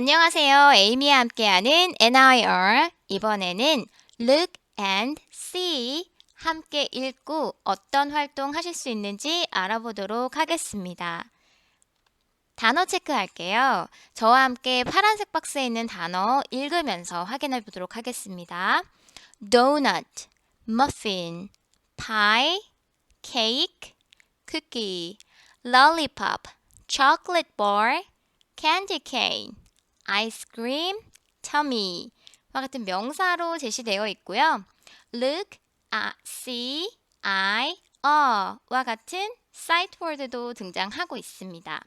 안녕하세요. 에이미와 함께하는 NIR. 이번에는 look and see 함께 읽고 어떤 활동 하실 수 있는지 알아보도록 하겠습니다. 단어 체크할게요. 저와 함께 파란색 박스에 있는 단어 읽으면서 확인해 보도록 하겠습니다. donut, muffin, pie, cake, cookie, lollipop, chocolate bar, candy cane, cream, tummy 와 같은 명사로 제시되어 있고요. look, 아, see, I, 어와 같은 sight word도 등장하고 있습니다.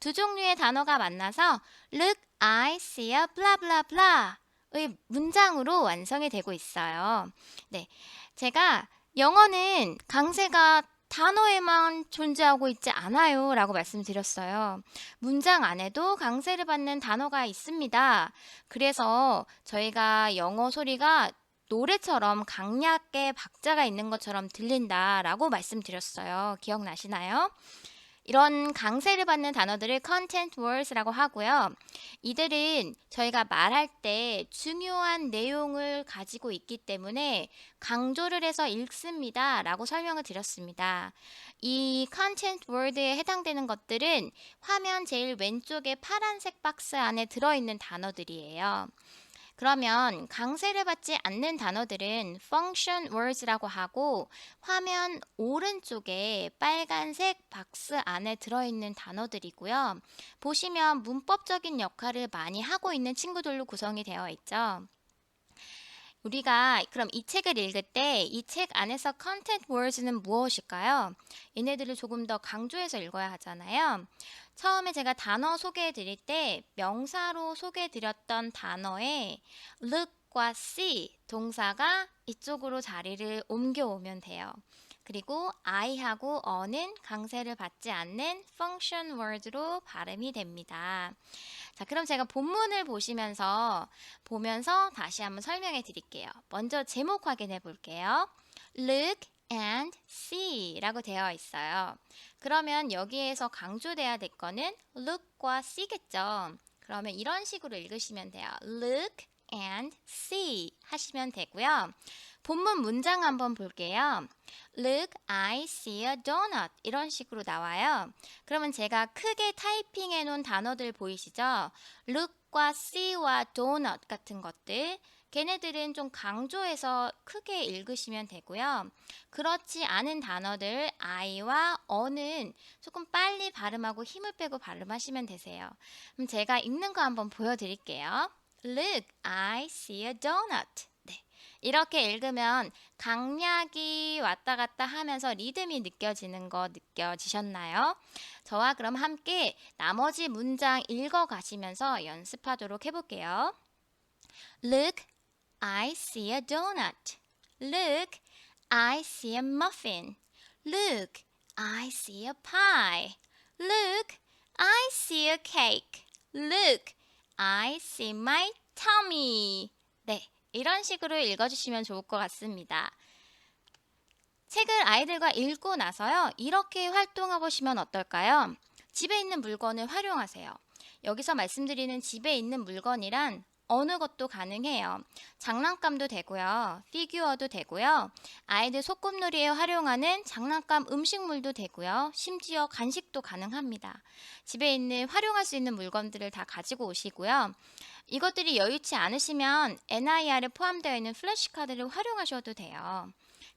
두 종류의 단어가 만나서 look, I, see, blah blah blah의 문장으로 완성이 되고 있어요. 네, 제가 영어는 강세가 단어에만 존재하고 있지 않아요 라고 말씀드렸어요. 문장 안에도 강세를 받는 단어가 있습니다. 그래서 저희가 영어 소리가 노래처럼 강약의 박자가 있는 것처럼 들린다 라고 말씀드렸어요. 기억나시나요? 이런 강세를 받는 단어들을 content words라고 하고요. 이들은 저희가 말할 때 중요한 내용을 가지고 있기 때문에 강조를 해서 읽습니다. 라고 설명을 드렸습니다. 이 content word에 해당되는 것들은 화면 제일 왼쪽에 파란색 박스 안에 들어있는 단어들이에요. 그러면 강세를 받지 않는 단어들은 function words라고 하고 화면 오른쪽에 빨간색 박스 안에 들어있는 단어들이고요. 보시면 문법적인 역할을 많이 하고 있는 친구들로 구성이 되어 있죠. 우리가 그럼 이 책을 읽을 때 이 책 안에서 content words는 무엇일까요? 얘네들을 조금 더 강조해서 읽어야 하잖아요. 처음에 제가 단어 소개해 드릴 때 명사로 소개해 드렸던 단어에 look과 see 동사가 이쪽으로 자리를 옮겨오면 돼요. 그리고 I하고 어는 강세를 받지 않는 function word로 발음이 됩니다. 자, 그럼 제가 본문을 보시면서 보면서 다시 한번 설명해 드릴게요. 먼저 제목 확인해 볼게요. Look and see 라고 되어 있어요. 그러면 여기에서 강조돼야 될 거는 look과 see겠죠. 그러면 이런 식으로 읽으시면 돼요. look and see 하시면 되고요. 본문 문장 한번 볼게요. Look, I see a donut. 이런 식으로 나와요. 그러면 제가 크게 타이핑해 놓은 단어들 보이시죠? Look과 see와 donut 같은 것들. 걔네들은 좀 강조해서 크게 읽으시면 되고요. 그렇지 않은 단어들 I와 어는 조금 빨리 발음하고 힘을 빼고 발음하시면 되세요. 그럼 제가 읽는 거 한번 보여드릴게요. Look, I see a donut. 네. 이렇게 읽으면 강약이 왔다 갔다 하면서 리듬이 느껴지는 거 느껴지셨나요? 저와 그럼 함께 나머지 문장 읽어 가시면서 연습하도록 해볼게요. Look, I see a donut. Look, I see a muffin. Look, I see a pie. Look, I see a cake. Look, I see my tummy. 네, 이런 식으로 읽어주시면 좋을 것 같습니다. 책을 아이들과 읽고 나서요, 이렇게 활동해 보시면 어떨까요? 집에 있는 물건을 활용하세요. 여기서 말씀드리는 집에 있는 물건이란 어느 것도 가능해요. 장난감도 되고요. 피규어도 되고요. 아이들 소꿉놀이에 활용하는 장난감 음식물도 되고요. 심지어 간식도 가능합니다. 집에 있는 활용할 수 있는 물건들을 다 가지고 오시고요. 이것들이 여유치 않으시면 NIR에 포함되어 있는 플래시카드를 활용하셔도 돼요.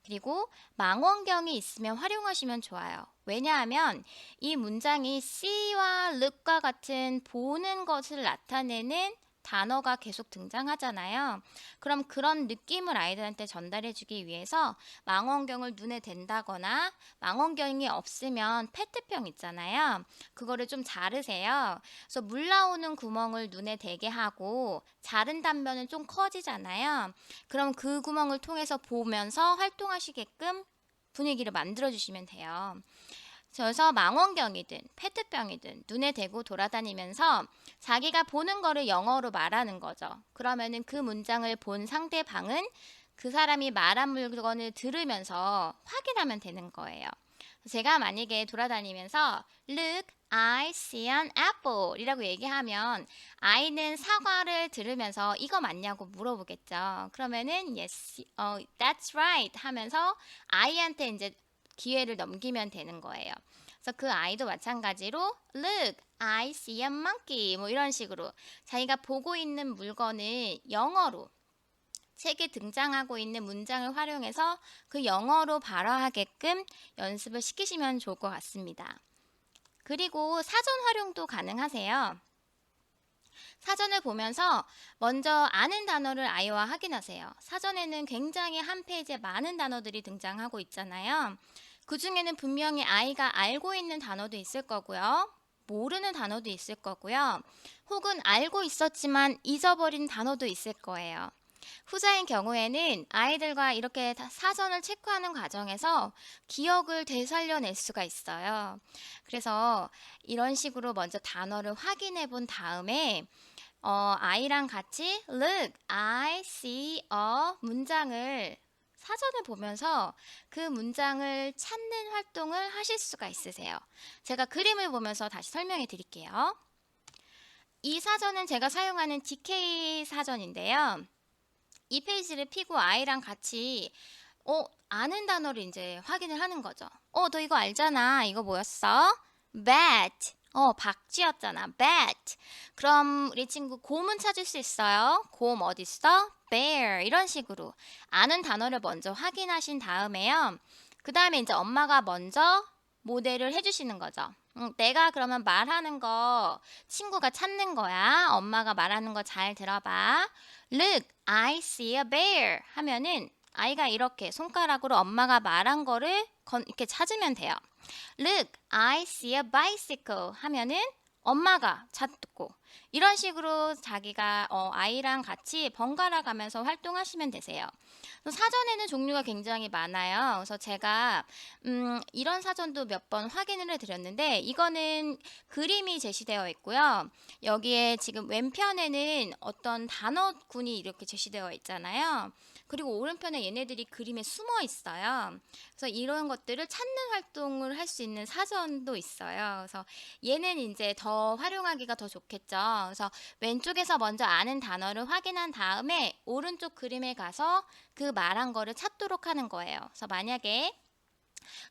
그리고 망원경이 있으면 활용하시면 좋아요. 왜냐하면 이 문장이 C와 look과 같은 보는 것을 나타내는 단어가 계속 등장하잖아요. 그럼 그런 느낌을 아이들한테 전달해주기 위해서 망원경을 눈에 댄다거나 망원경이 없으면 페트병 있잖아요. 그거를 좀 자르세요. 그래서 물 나오는 구멍을 눈에 대게 하고 자른 단면은 좀 커지잖아요. 그럼 그 구멍을 통해서 보면서 활동하시게끔 분위기를 만들어 주시면 돼요. 그래서 망원경이든 페트병이든 눈에 대고 돌아다니면서 자기가 보는 거를 영어로 말하는 거죠. 그러면은 그 문장을 본 상대방은 그 사람이 말한 물건을 들으면서 확인하면 되는 거예요. 제가 만약에 돌아다니면서 look, I see an apple 이라고 얘기하면 아이는 사과를 들으면서 이거 맞냐고 물어보겠죠. 그러면은 yes, 어, that's right 하면서 아이한테 이제 기회를 넘기면 되는 거예요. 그래서 그 아이도 마찬가지로 look, I see a monkey 뭐 이런 식으로 자기가 보고 있는 물건을 영어로 책에 등장하고 있는 문장을 활용해서 그 영어로 발화하게끔 연습을 시키시면 좋을 것 같습니다. 그리고 사전 활용도 가능하세요. 사전을 보면서 먼저 아는 단어를 아이와 확인하세요. 사전에는 굉장히 한 페이지에 많은 단어들이 등장하고 있잖아요. 그 중에는 분명히 아이가 알고 있는 단어도 있을 거고요. 모르는 단어도 있을 거고요. 혹은 알고 있었지만 잊어버린 단어도 있을 거예요. 후자인 경우에는 아이들과 이렇게 다 사전을 체크하는 과정에서 기억을 되살려낼 수가 있어요. 그래서 이런 식으로 먼저 단어를 확인해 본 다음에 어, 아이랑 같이 look, I see a 문장을 사전을 보면서 그 문장을 찾는 활동을 하실 수가 있으세요. 제가 그림을 보면서 다시 설명해 드릴게요. 이 사전은 제가 사용하는 DK 사전인데요. 이 페이지를 피고 아이랑 같이 어, 아는 단어를 이제 확인을 하는 거죠. 어, 너 이거 알잖아. 이거 뭐였어? bat. 어, 박쥐였잖아. bat. 그럼 우리 친구 곰은 찾을 수 있어요. 곰 어디 있어? Bear. 이런 식으로 아는 단어를 먼저 확인하신 다음에요. 그 다음에 이제 엄마가 먼저 모델을 해주시는 거죠. 응, 내가 그러면 말하는 거 친구가 찾는 거야. 엄마가 말하는 거 잘 들어봐. Look, I see a bear 하면은 아이가 이렇게 손가락으로 엄마가 말한 거를 건, 이렇게 찾으면 돼요. Look, I see a bicycle 하면은 엄마가 찾고 이런 식으로 자기가 어, 아이랑 같이 번갈아 가면서 활동하시면 되세요. 사전에는 종류가 굉장히 많아요. 그래서 제가 음, 이런 사전도 몇 번 확인을 해드렸는데 이거는 그림이 제시되어 있고요. 여기에 지금 왼편에는 어떤 단어군이 이렇게 제시되어 있잖아요. 그리고 오른편에 얘네들이 그림에 숨어 있어요. 그래서 이런 것들을 찾는 활동을 할 수 있는 사전도 있어요. 그래서 얘는 이제 더 활용하기가 더 좋겠죠. 그래서 왼쪽에서 먼저 아는 단어를 확인한 다음에 오른쪽 그림에 가서 그 말한 거를 찾도록 하는 거예요. 그래서 만약에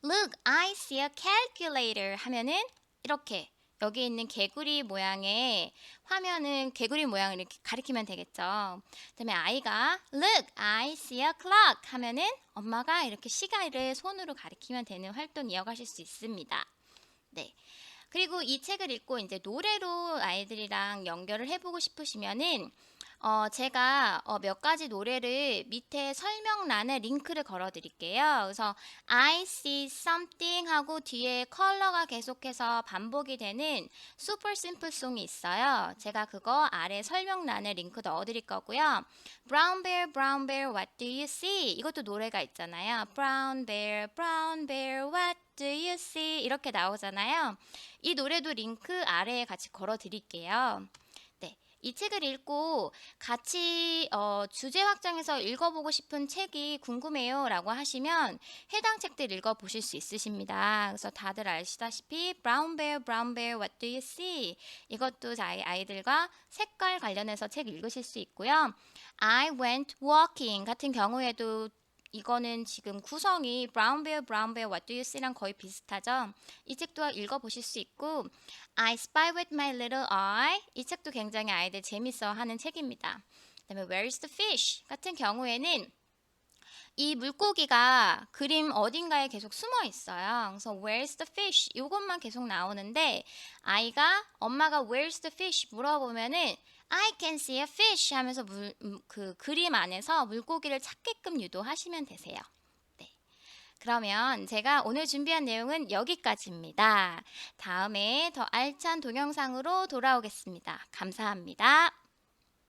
Look, I see a calculator 하면은 이렇게 여기 있는 개구리 모양의 화면은 개구리 모양을 이렇게 가리키면 되겠죠. 그다음에 아이가 Look, I see a clock 하면은 엄마가 이렇게 시간을 손으로 가리키면 되는 활동 이어가실 수 있습니다. 네. 그리고 이 책을 읽고 이제 노래로 아이들이랑 연결을 해보고 싶으시면은 어, 제가 어, 몇 가지 노래를 밑에 설명란에 링크를 걸어 드릴게요. 그래서 I see something 하고 뒤에 컬러가 계속해서 반복이 되는 super simple 송이 있어요. 제가 그거 아래 설명란에 링크 넣어 드릴 거고요. Brown bear, brown bear, what do you see? 이것도 노래가 있잖아요. Brown bear, brown bear, what do you see? 이렇게 나오잖아요. 이 노래도 링크 아래에 같이 걸어 드릴게요. 이 책을 읽고 같이 어, 주제 확장해서 읽어보고 싶은 책이 궁금해요 라고 하시면 해당 책들 읽어보실 수 있으십니다. 그래서 다들 아시다시피 Brown Bear, Brown Bear, What Do You See? 이것도 저희 아이들과 색깔 관련해서 책 읽으실 수 있고요. I went walking 같은 경우에도 이거는 지금 구성이 Brown Bear, Brown Bear, What Do You See랑 거의 비슷하죠. 이 책도 읽어보실 수 있고 I Spy With My Little Eye 이 책도 굉장히 아이들 재밌어하는 책입니다. 그다음에 Where's the Fish 같은 경우에는 이 물고기가 그림 어딘가에 계속 숨어 있어요. 그래서 Where's the fish? 이것만 계속 나오는데 아이가 엄마가 Where's the fish? 물어보면은 I can see a fish 하면서 물, 음, 그 그림 안에서 물고기를 찾게끔 유도하시면 되세요. 네. 그러면 제가 오늘 준비한 내용은 여기까지입니다. 다음에 더 알찬 동영상으로 돌아오겠습니다. 감사합니다.